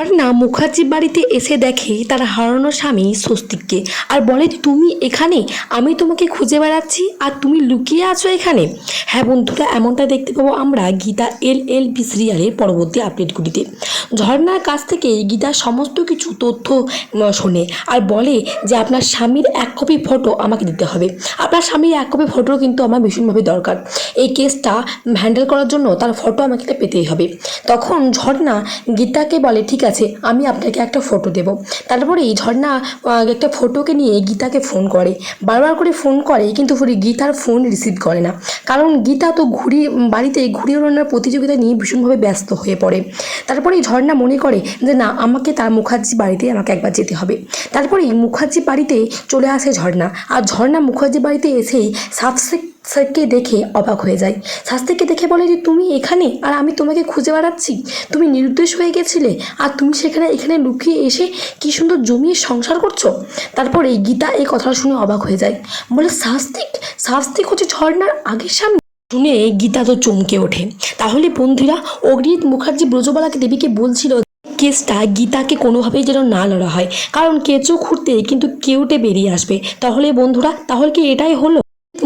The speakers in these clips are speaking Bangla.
But না মুখার্জি বাড়িতে এসে দেখে তার হারানো স্বামী স্বস্তিককে আর বলে, তুমি এখানে? আমি তোমাকে খুঁজে বেড়াচ্ছি আর তুমি লুকিয়ে আছো এখানে? হ্যাঁ বন্ধুরা, এমনটা দেখতে পাবো আমরা গীতা এল এল বি সিরিয়ালের পরবর্তী আপডেটগুলিতে। ঝর্ণার কাছ থেকে গীতা সমস্ত কিছু তথ্য শোনে আর বলে যে আপনার স্বামীর এক কপি ফটো আমাকে দিতে হবে। আপনার স্বামীর এক কপি ফটো কিন্তু আমার ভীষণভাবে দরকার। এই কেসটা হ্যান্ডেল করার জন্য তার ফটো আমাকে পেতেই হবে। তখন ঝর্ণা গীতাকে বলে, ঠিক আছে আমি আপনাকে একটা ফটো দেব। তারপরে এই ঝর্ণা একটা ফটোকে নিয়ে গীতাকে ফোন করে। বারবার করে ফোন করে, কিন্তু গীতার ফোন রিসিভ করে না। কারণ গীতা তো ঘুড়ি বাড়িতে ঘুড়ি ওড়ানোর প্রতিযোগিতা নিয়ে ভীষণভাবে ব্যস্ত হয়ে পড়ে। তারপরে এই ঝর্ণা মনে করে যে, না, আমাকে তার মুখার্জি বাড়িতে আমাকে একবার যেতে হবে। তারপরে মুখার্জি বাড়িতে চলে আসে ঝর্ণা। আর ঝর্ণা মুখার্জি বাড়িতে এসেই সাবসেক স্যারকে দেখে অবাক হয়ে যায় শাস্তিকে দেখে বলে যে, তুমি এখানে? আর আমি তোমাকে খুঁজে বেড়াচ্ছি। তুমি নিরুদ্দেশ হয়ে গেছিলে। আর তুমি সেখানে, এখানে লুকিয়ে এসে কি সুন্দর জমিয়ে সংসার করছ? তারপরে গীতা এই কথাটা শুনে অবাক হয়ে যায়। বলে শাস্তিক শাস্তিক হচ্ছে ঝর্ণার আগের সামনে? শুনে গীতা তো চমকে ওঠে। তাহলে বন্ধুরা অগ্নিত মুখার্জি ব্রজবালাকে দেবীকে বলছিল কেসটা গীতাকে কোনোভাবেই যেন না লড়া হয়। কারণ কেঁচো খুঁড়তে কিন্তু কেউটে বেরিয়ে আসবে। তাহলে বন্ধুরা, তাহলে কি এটাই হলো?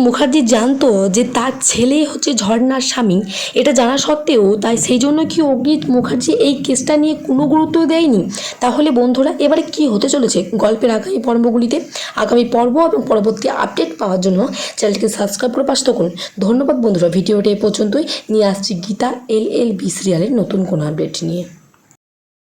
মুখার্জি জানতো যে তার ছেলে হচ্ছে ঝর্ণার স্বামী। এটা জানা সত্ত্বেও তাই সেই জন্য কি অগ্নিত মুখার্জি এই কেসটা নিয়ে কোনো গুরুত্ব দেয়নি? তাহলে বন্ধুরা, এবারে কি হতে চলেছে গল্পের আগামী পর্বগুলিতে? আগামী পর্ব এবং পরবর্তী আপডেট পাওয়ার জন্য চ্যানেলকে সাবস্ক্রাইব করে পাশে থাকুন। ধন্যবাদ বন্ধুরা, ভিডিওটি এ পর্যন্তই। নিয়ে আসছি গীতা, এল এল বি সিরিয়ালের নতুন কোনো আপডেট নিয়ে।